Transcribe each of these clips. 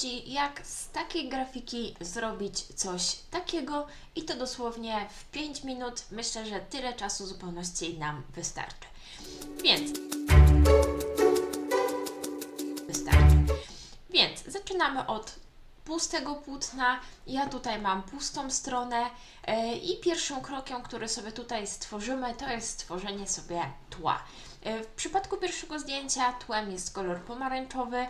Ci, jak z takiej grafiki zrobić coś takiego i to dosłownie w 5 minut. Myślę, że tyle czasu zupełności nam wystarczy. Więc wystarczy. Więc zaczynamy od pustego płótna. Ja tutaj mam pustą stronę e, i pierwszym krokiem, który sobie tutaj stworzymy, to jest stworzenie sobie tła. E, W przypadku pierwszego zdjęcia tłem jest kolor pomarańczowy, e,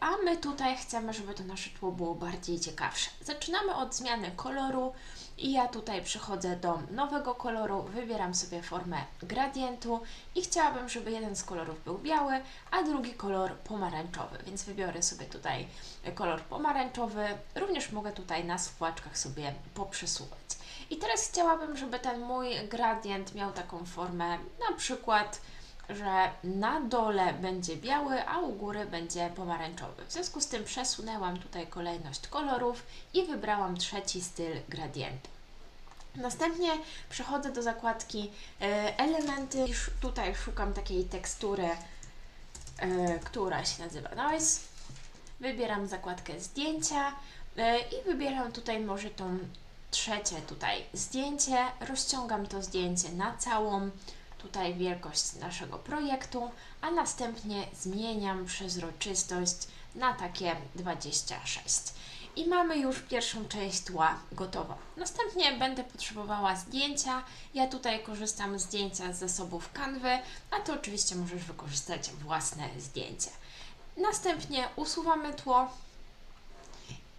a my tutaj chcemy, żeby to nasze tło było bardziej ciekawsze. Zaczynamy od zmiany koloru i ja tutaj przechodzę do nowego koloru, wybieram sobie formę gradientu i chciałabym, żeby jeden z kolorów był biały, a drugi kolor pomarańczowy, więc wybiorę sobie tutaj kolor pomarańczowy. Również mogę tutaj na spłaczkach sobie poprzesuwać. I teraz chciałabym, żeby ten mój gradient miał taką formę, na przykład, że na dole będzie biały, a u góry będzie pomarańczowy. W związku z tym przesunęłam tutaj kolejność kolorów i wybrałam trzeci styl gradientu. Następnie przechodzę do zakładki e, elementy. I Tutaj szukam takiej tekstury, e, która się nazywa Noise. Wybieram zakładkę zdjęcia e, i wybieram tutaj może tą trzecie tutaj zdjęcie. Rozciągam to zdjęcie na całą tutaj wielkość naszego projektu, a następnie zmieniam przezroczystość na takie 26. I mamy już pierwszą część tła gotową. Następnie będę potrzebowała zdjęcia. Ja tutaj korzystam z zdjęcia z zasobów Canvy, a Ty oczywiście możesz wykorzystać własne zdjęcie. Następnie usuwamy tło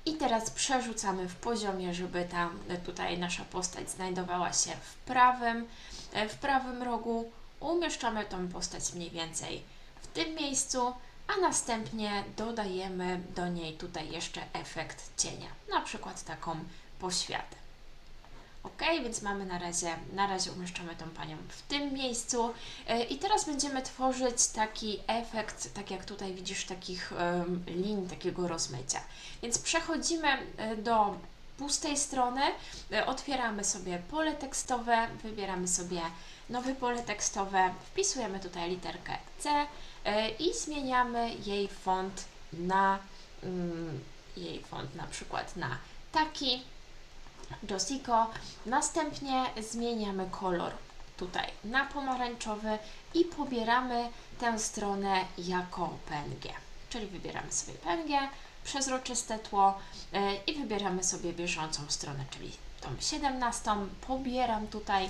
i teraz przerzucamy w poziomie, żeby ta e, tutaj nasza postać znajdowała się w prawym, e, w prawym rogu. Umieszczamy tą postać mniej więcej w tym miejscu, a następnie dodajemy do niej tutaj jeszcze efekt cienia, na przykład taką poświatę. Ok, więc mamy na razie, na razie umieszczamy tą panią w tym miejscu. E, i teraz będziemy tworzyć taki efekt, tak jak tutaj widzisz, takich linii, takiego rozmycia. Więc przechodzimy e, do pustej strony, e, otwieramy sobie pole tekstowe, wybieramy sobie nowe pole tekstowe, wpisujemy tutaj literkę C i zmieniamy jej font na mm, jej font na przykład na taki Josico. Następnie zmieniamy kolor tutaj na pomarańczowy i pobieramy tę stronę jako PNG. Czyli wybieramy sobie PNG, przezroczyste tło e, i wybieramy sobie bieżącą stronę, czyli tą 17. Pobieram tutaj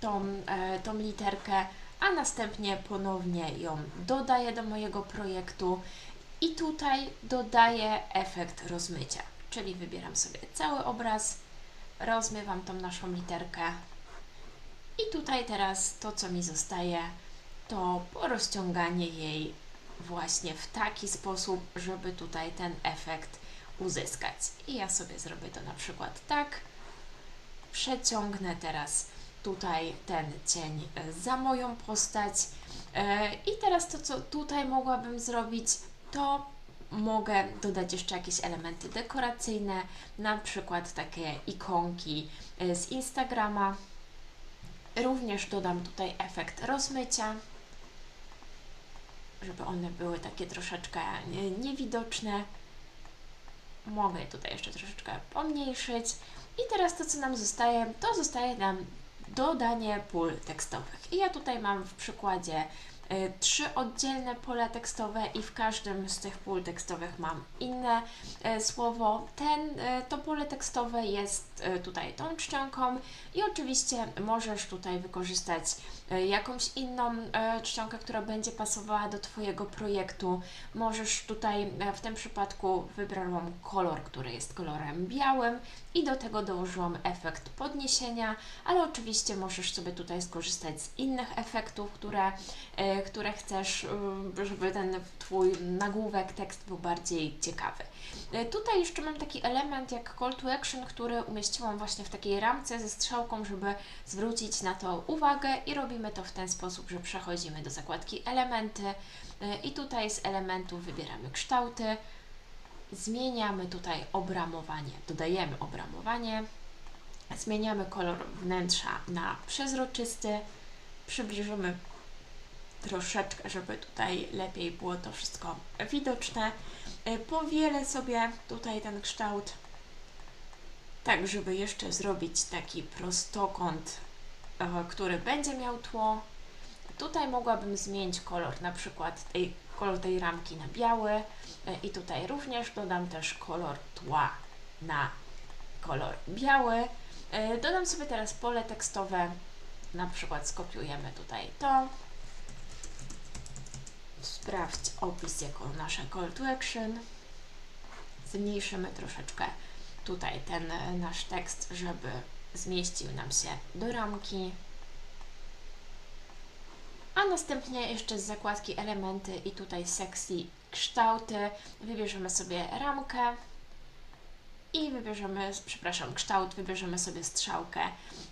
tą, e, tą literkę, a następnie ponownie ją dodaję do mojego projektu i tutaj dodaję efekt rozmycia. Czyli wybieram sobie cały obraz, rozmywam tą naszą literkę i tutaj teraz to, co mi zostaje, to rozciąganie jej właśnie w taki sposób, żeby tutaj ten efekt uzyskać. I ja sobie zrobię to na przykład tak. Przeciągnę teraz tutaj ten cień za moją postać. E, I teraz to, co tutaj mogłabym zrobić, to mogę dodać jeszcze jakieś elementy dekoracyjne, na przykład takie ikonki e, z Instagrama. Również dodam tutaj efekt rozmycia, żeby one były takie troszeczkę nie- niewidoczne. Mogę tutaj jeszcze troszeczkę pomniejszyć. I teraz to, co nam zostaje, to zostaje nam dodanie pól tekstowych. I ja tutaj mam w przykładzie trzy oddzielne pola tekstowe i w każdym z tych pól tekstowych mam inne e, słowo. Ten, e, to pole tekstowe jest e, tutaj tą czcionką i oczywiście możesz tutaj wykorzystać e, jakąś inną e, czcionkę, która będzie pasowała do Twojego projektu. Możesz tutaj e, w tym przypadku wybrałam kolor, który jest kolorem białym i do tego dołożyłam efekt podniesienia, ale oczywiście możesz sobie tutaj skorzystać z innych efektów, które, e, które chcesz, y, żeby ten Twój nagłówek, tekst był bardziej ciekawy. E, Tutaj jeszcze mam taki element jak call to action, który umieściłam właśnie w takiej ramce ze strzałką, żeby zwrócić na to uwagę i robimy to w ten sposób, że przechodzimy do zakładki elementy. E, i tutaj z elementów wybieramy kształty, zmieniamy tutaj obramowanie, dodajemy obramowanie, zmieniamy kolor wnętrza na przezroczysty, przybliżymy troszeczkę, żeby tutaj lepiej było to wszystko widoczne. E, Powielę sobie tutaj ten kształt, tak żeby jeszcze zrobić taki prostokąt, e, który będzie miał tło. Tutaj mogłabym zmienić kolor, na przykład tej, kolor tej ramki na biały e, i tutaj również dodam też kolor tła na kolor biały. Dodam sobie teraz pole tekstowe, na przykład skopiujemy tutaj to. Sprawdź opis jako nasze call to action. Zmniejszymy troszeczkę tutaj ten e, nasz tekst, żeby zmieścił nam się do ramki. A następnie jeszcze z zakładki elementy i tutaj sekcji kształty wybierzemy sobie ramkę i wybierzemy, przepraszam, kształt, wybierzemy sobie strzałkę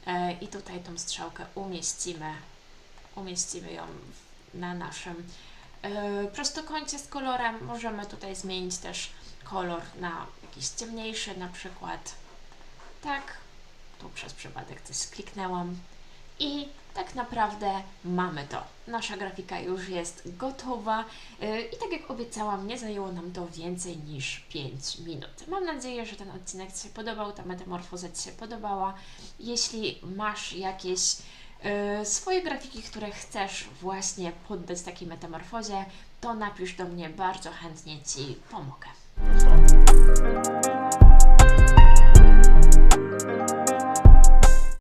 e, i tutaj tą strzałkę umieścimy, umieścimy ją na naszym prostokącie z kolorem. Możemy tutaj zmienić też kolor na jakiś ciemniejszy, na przykład tak, tu przez przypadek coś kliknęłam i tak naprawdę mamy to. Nasza grafika już jest gotowa yy, i tak jak obiecałam, nie zajęło nam to więcej niż 5 minut. Mam nadzieję, że ten odcinek Ci się podobał, ta metamorfoza Ci się podobała. Jeśli masz jakieś swoje grafiki, które chcesz właśnie poddać takiej metamorfozie, to napisz do mnie, bardzo chętnie Ci pomogę.